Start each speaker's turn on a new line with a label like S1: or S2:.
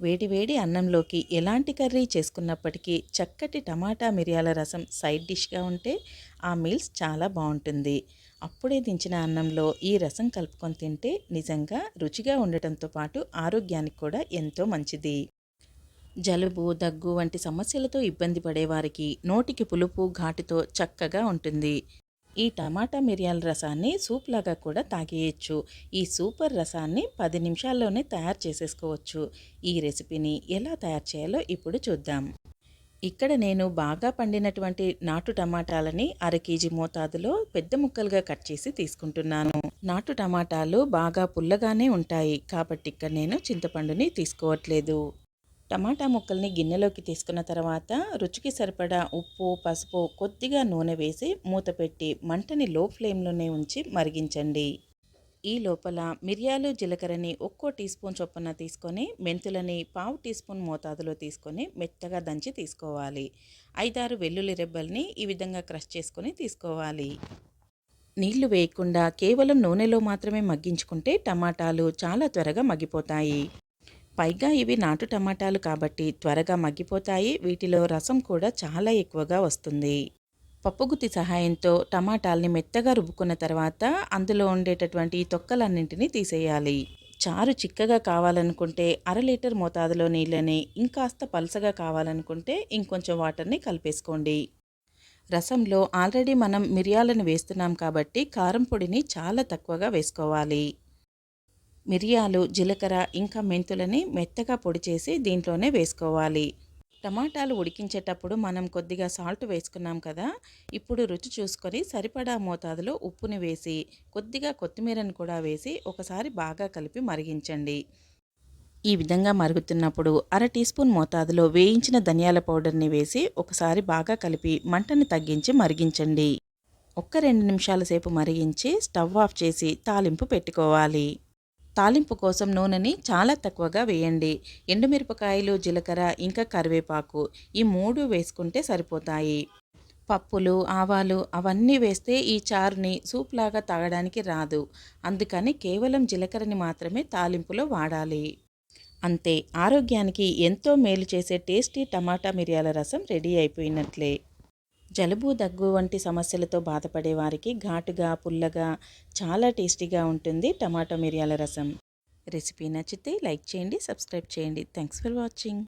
S1: వేడి వేడి అన్నంలోకి ఎలాంటి కర్రీ చేసుకున్నప్పటికీ చక్కటి టమాటా మిరియాల రసం సైడ్ డిష్గా ఉంటే ఆ మీల్స్ చాలా బాగుంటుంది. అప్పుడే దించిన అన్నంలో ఈ రసం కలుపుకొని తింటే నిజంగా రుచిగా ఉండటంతో పాటు ఆరోగ్యానికి కూడా ఎంతో మంచిది. జలుబు దగ్గు వంటి సమస్యలతో ఇబ్బంది పడేవారికి నోటికి పులుపు ఘాటుతో చక్కగా ఉంటుంది. ఈ టమాటా మిరియాల రసాన్ని సూప్ లాగా కూడా తాగేయచ్చు. ఈ సూపర్ రసాన్ని పది నిమిషాల్లోనే తయారు చేసేసుకోవచ్చు. ఈ రెసిపీని ఎలా తయారు చేయాలో ఇప్పుడు చూద్దాం. ఇక్కడ నేను బాగా పండినటువంటి నాటు టమాటాలని అర కేజీ మోతాదులో పెద్ద ముక్కలుగా కట్ చేసి తీసుకుంటున్నాను. నాటు టమాటాలు బాగా పుల్లగానే ఉంటాయి. కాబట్టి ఇక్కడ నేను చింతపండుని తీసుకోవట్లేదు. టమాటా ముక్కల్ని గిన్నెలోకి తీసుకున్న తర్వాత రుచికి సరిపడా ఉప్పు పసుపు కొద్దిగా నూనె వేసి మూత పెట్టి మంటని లో ఫ్లేమ్లోనే ఉంచి మరిగించండి. ఈ లోపల మిరియాలు జీలకర్రని ఒక్కో టీ స్పూన్ చొప్పున తీసుకొని మెంతులని పావు టీ స్పూన్ మోతాదులో తీసుకొని మెత్తగా దంచి తీసుకోవాలి. ఐదారు వెల్లుల్లి రెబ్బల్ని ఈ విధంగా క్రష్ చేసుకొని తీసుకోవాలి. నీళ్ళు వేయకుండా కేవలం నూనెలో మాత్రమే మగ్గించుకుంటే టమాటాలు చాలా త్వరగా మగ్గిపోతాయి. పైగా ఇవి నాటు టమాటాలు కాబట్టి త్వరగా మగ్గిపోతాయి. వీటిలో రసం కూడా చాలా ఎక్కువగా వస్తుంది. పప్పుగుత్తి సహాయంతో టమాటాల్ని మెత్తగా రుబ్బుకున్న తర్వాత అందులో ఉండేటటువంటి తొక్కలన్నింటినీ తీసేయాలి. చారు చిక్కగా కావాలనుకుంటే అర లీటర్ మోతాదులో నీళ్ళని ఇంకాస్త పలసగా కావాలనుకుంటే ఇంకొంచెం వాటర్ని కలిపేసుకోండి. రసంలో ఆల్రెడీ మనం మిరియాలను వేస్తున్నాం కాబట్టి కారం పొడిని చాలా తక్కువగా వేసుకోవాలి. మిరియాలు జీలకర్ర ఇంకా మెంతులని మెత్తగా పొడి చేసి దీంట్లోనే వేసుకోవాలి. టమాటాలు ఉడికించేటప్పుడు మనం కొద్దిగా సాల్ట్ వేసుకున్నాం కదా ఇప్పుడు రుచి చూసుకొని సరిపడా మోతాదులో ఉప్పుని వేసి కొద్దిగా కొత్తిమీరను కూడా వేసి ఒకసారి బాగా కలిపి మరిగించండి. ఈ విధంగా మరుగుతున్నప్పుడు అర టీ స్పూన్ మోతాదులో వేయించిన ధనియాల పౌడర్ని వేసి ఒకసారి బాగా కలిపి మంటని తగ్గించి మరిగించండి. ఒక్క రెండు నిమిషాల సేపు మరిగించి స్టవ్ ఆఫ్ చేసి తాలింపు పెట్టుకోవాలి. తాలింపు కోసం నూనెని చాలా తక్కువగా వేయండి. ఎండుమిరపకాయలు జీలకర్ర ఇంకా కరివేపాకు ఈ మూడు వేసుకుంటే సరిపోతాయి. పప్పులు ఆవాలు అవన్నీ వేస్తే ఈ చారుని సూప్ లాగా తాగడానికి రాదు. అందుకని కేవలం జీలకర్రని మాత్రమే తాలింపులో వాడాలి. అంతే ఆరోగ్యానికి ఎంతో మేలు చేసే టేస్టీ టమాటా మిరియాల రసం రెడీ అయిపోయినట్లే. జలుబు దగ్గు వంటి సమస్యలతో బాధపడే వారికి ఘాటుగా పుల్లగా చాలా టేస్టీగా ఉంటుంది టమాటో మిరియాల రసం. రెసిపీ నచ్చితే లైక్ చేయండి సబ్స్క్రైబ్ చేయండి. Thanks for watching.